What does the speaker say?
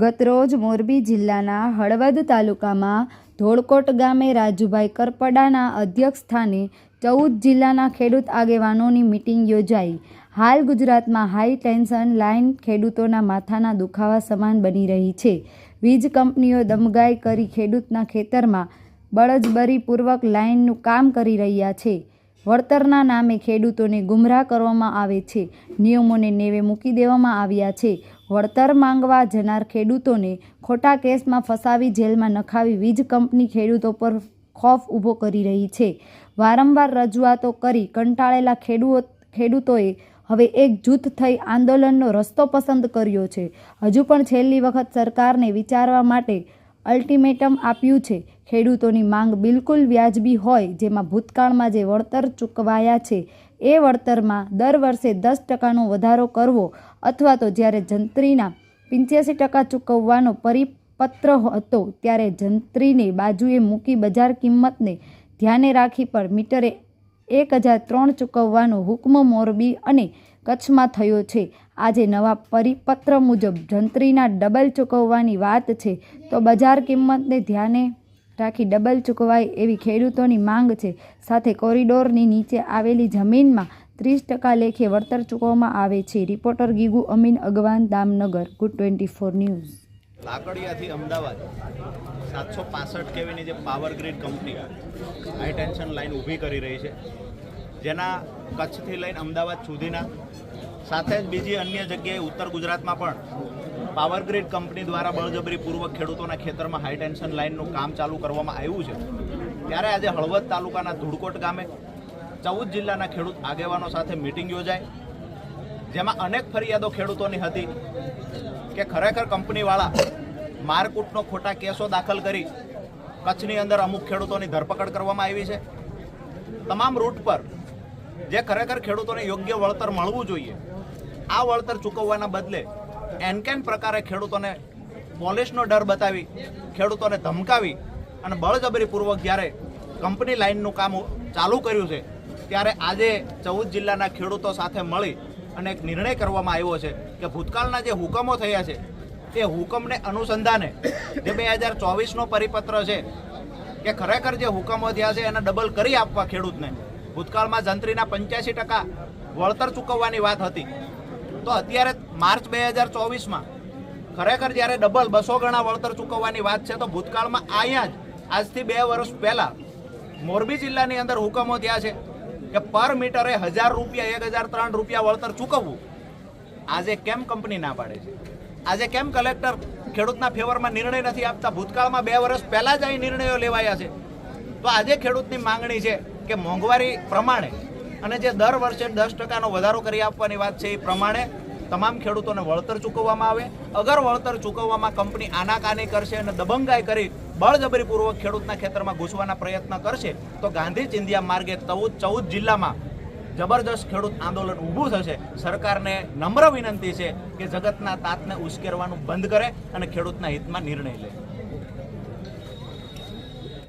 ગતરોજ મોરબી જિલ્લાના હળવદ તાલુકામાં ધોળકોટ ગામે રાજુભાઈ કરપડાના અધ્યક્ષસ્થાને ચૌદ જિલ્લાના ખેડૂત આગેવાનોની મિટિંગ યોજાઈ. હાલ ગુજરાતમાં હાઈ ટેન્શન લાઇન ખેડૂતોના માથાના દુખાવા સમાન બની રહી છે. વીજ કંપનીઓ દમગાઈ કરી ખેડૂતના ખેતરમાં બળજબરીપૂર્વક લાઇનનું કામ કરી રહ્યા છે. વળતરના નામે ખેડૂતોને ગુમરાહ કરવામાં આવે છે. નિયમોને નેવે મૂકી દેવામાં આવ્યા છે. વળતર માંગવા જનાર ખેડૂતોને ખોટા કેસમાં ફસાવી જેલમાં નખાવી વીજ કંપની ખેડૂતો પર ખોફ ઊભો કરી રહી છે. વારંવાર રજૂઆતો કરી કંટાળેલા ખેડૂત ખેડૂતોએ હવે એક જૂથ થઈ આંદોલનનો રસ્તો પસંદ કર્યો છે. હજુ પણ છેલ્લી વખત સરકારને વિચારવા માટે અલ્ટિમેટમ આપ્યું છે. ખેડૂતોની માંગ બિલકુલ વ્યાજબી હોય, જેમાં ભૂતકાળમાં જે વળતર ચૂકવાયા છે એ વળતરમાં દર વર્ષે દસ ટકાનો વધારો કરવો અથવા તો જ્યારે જંત્રીના પંચ્યાસી ટકા ચૂકવવાનો પરિપત્ર હતો ત્યારે જંત્રીને બાજુએ મૂકી બજાર કિંમતને ધ્યાને રાખી પર મીટરે એક હજાર ત્રણ ચૂકવવાનો હુકમ મોરબી અને કચ્છમાં થયો છે. આજે નવા પરિપત્ર મુજબ જંત્રીના ડબલ ચૂકવવાની વાત છે. તો બજાર કિંમતને ધ્યાને રાખી ડબલ ચૂકવાય એવી ખેડૂતોની માંગ છે. સાથે કોરિડોરની નીચે આવેલી જમીનમાં ત્રીસ ટકા લેખે વળતર ચૂકવવામાં આવે છે. Reporter Gigu Amin Agwan, Damnagar. Good twenty four news. લાકડિયાથી Ahmedabad સાતસો પાસઠ કેવીની જે power grid company high tension line ઊભી કરી રહી છે. જેના કચ્છથી લઈને અમદાવાદ સુધીના, સાથે જ બીજી અન્ય જગ્યાએ ઉત્તર ગુજરાતમાં પણ પાવર ગ્રીડ કંપની દ્વારા બળજબરીપૂર્વક ખેડૂતોના ખેતરમાં હાઈ ટેન્શન લાઇનનું કામ ચાલુ કરવામાં આવ્યું છે. ત્યારે આજે હળવદ તાલુકાના ધુડકોટ ગામે ચૌદ જિલ્લાના ખેડૂત આગેવાનો સાથે મિટિંગ યોજાઈ. જેમાં અનેક ફરિયાદો ખેડૂતોની હતી કે ખરેખર કંપનીવાળા મારકૂટનો ખોટા કેસો દાખલ કરી કચ્છની અંદર અમુક ખેડૂતોની ધરપકડ કરવામાં આવી છે. તમામ રૂટ પર જે ખરેખર ખેડૂતોને યોગ્ય વળતર મળવું જોઈએ, આ વળતર ચૂકવવાના બદલે એનકેન પ્રકારે ખેડૂતોને પોલીસનો ડર બતાવી, ખેડૂતોને ધમકાવી અને બળજબરીપૂર્વક જ્યારે કંપની લાઇનનું કામ ચાલુ કર્યું છે, ત્યારે આજે ચૌદ જિલ્લાના ખેડૂતો સાથે મળી અને એક નિર્ણય કરવામાં આવ્યો છે કે ભૂતકાળના જે હુકમો થયા છે, તે હુકમને અનુસંધાને જે બે હજાર ચોવીસનો પરિપત્ર છે કે ખરેખર જે હુકમો થયા છે એને ડબલ કરી આપવા ખેડૂતને. ભૂતકાળમાં જંત્રીના પંચ્યાસી ટકા વળતર ચૂકવવાની વાત હતી. તો અત્યારે માર્ચ બે હજાર ચોવીસમાં ખરેખર જ્યારે ડબલ બસો ગણા વળતર ચૂકવવાની વાત છે, તો ભૂતકાળમાં અહીંયા જ આજથી બે વર્ષ પહેલાં મોરબી જિલ્લાની અંદર હુકમો થયા છે કે પર મીટરે હજાર રૂપિયા, એક હજાર ત્રણ રૂપિયા વળતર ચૂકવવું. આજે કેમ કંપની ના પાડે છે? આજે કેમ કલેક્ટર ખેડૂતના ફેવરમાં નિર્ણય નથી આપતા? ભૂતકાળમાં બે વર્ષ પહેલાં જ અહીં નિર્ણયો લેવાયા છે. તો આજે ખેડૂતની માંગણી છે કે મોંઘવારી પ્રમાણે અને જે દર વર્ષે દસ ટકાનો વધારો કરી આપવાની વાત છે એ પ્રમાણે તમામ ખેડૂતોને વળતર ચૂકવવામાં આવે. અગર વળતર ચૂકવવામાં કંપની આનાકાની કરશે અને દબંગાઈ કરી બળજબરીપૂર્વક ખેડૂતના ખેતરમાં ઘૂસવાના પ્રયત્ન કરશે, તો ગાંધી ચિંધિયા માર્ગે ચૌદ ચૌદ જિલ્લામાં જબરદસ્ત ખેડૂત આંદોલન ઊભું થશે. સરકારને નમ્ર વિનંતી છે કે જગતના તાતને ઉશ્કેરવાનું બંધ કરે અને ખેડૂતના હિતમાં નિર્ણય લે.